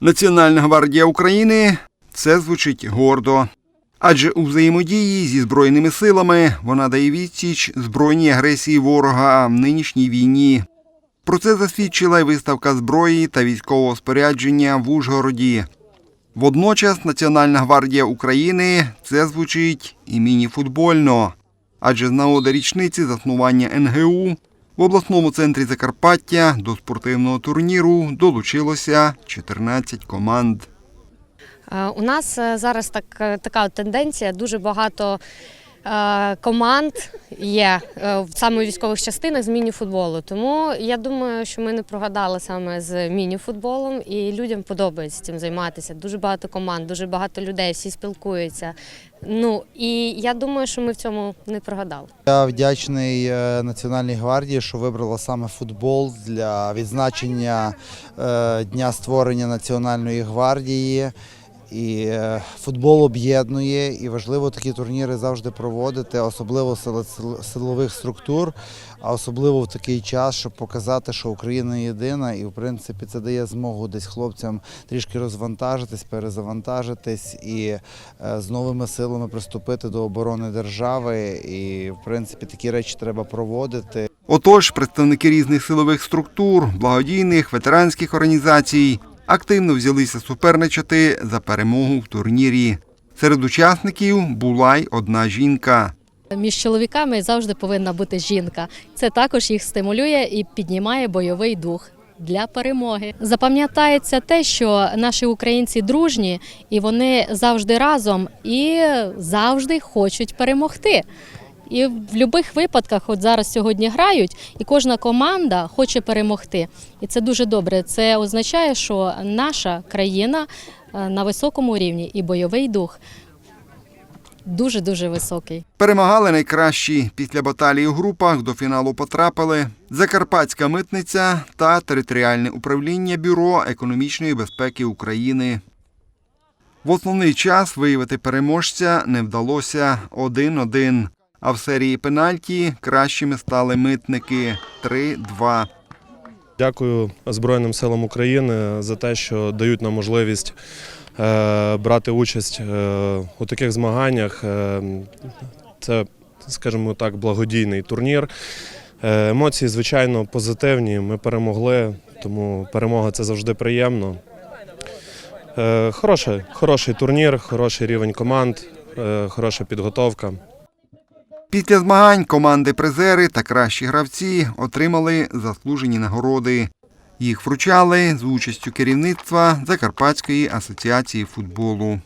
Національна гвардія України це звучить гордо. Адже у взаємодії зі збройними силами вона дає відсіч збройній агресії ворога в нинішній війні. Про це засвідчила й виставка зброї та військового спорядження в Ужгороді. Водночас Національна гвардія України це звучить і міні-футбольно. Адже з нагоди річниці заснування НГУ в обласному центрі Закарпаття до спортивного турніру долучилося 14 команд. Е, У нас е, зараз так, е, така тенденція. Дуже багато команд є е, в саме у військових частинах з міні-футболу. Тому я думаю, що ми не прогадали саме з міні-футболом, і людям подобається цим займатися. Дуже багато команд, дуже багато людей, всі спілкуються. Ну і я думаю, що ми в цьому не прогадали. Я вдячний е, Національній гвардії, що вибрала саме футбол для відзначення е, дня створення Національної гвардії. І е, футбол об'єднує, і важливо такі турніри завжди проводити, особливо силових структур, а особливо в такий час, щоб показати, що Україна єдина, і в принципі це дає змогу десь хлопцям трішки розвантажитись, перезавантажитись і е, з новими силами приступити до оборони держави. І в принципі такі речі треба проводити. Отож, представники різних силових структур, благодійних, ветеранських організацій активно взялися суперничати за перемогу в турнірі. Серед учасників була й одна жінка. Між чоловіками завжди повинна бути жінка. Це також їх стимулює і піднімає бойовий дух. Для перемоги запам'ятається те, що наші українці дружні і вони завжди разом і завжди хочуть перемогти. І в будь-яких випадках, от зараз сьогодні грають, і кожна команда хоче перемогти. І це дуже добре. Це означає, що наша країна е, на високому рівні і бойовий дух дуже дуже високий. Перемагали найкращі після баталії у групах до фіналу потрапили Закарпатська митниця та територіальне управління Бюро економічної безпеки України. В основний час виявити переможця не вдалося 1-1. А в серії пенальті кращими стали митники 3-2. Дякую Збройним силам України за те, що дають нам можливість е, брати участь е, у таких змаганнях. Е, Це, скажімо так, благодійний турнір. Емоції, звичайно, позитивні. Ми перемогли, тому перемога це завжди приємно. Хороший, хороший турнір, хороший рівень команд, хороша підготовка. Після змагань команди-призери та кращі гравці отримали заслужені нагороди. Їх вручали з участю керівництва Закарпатської асоціації футболу.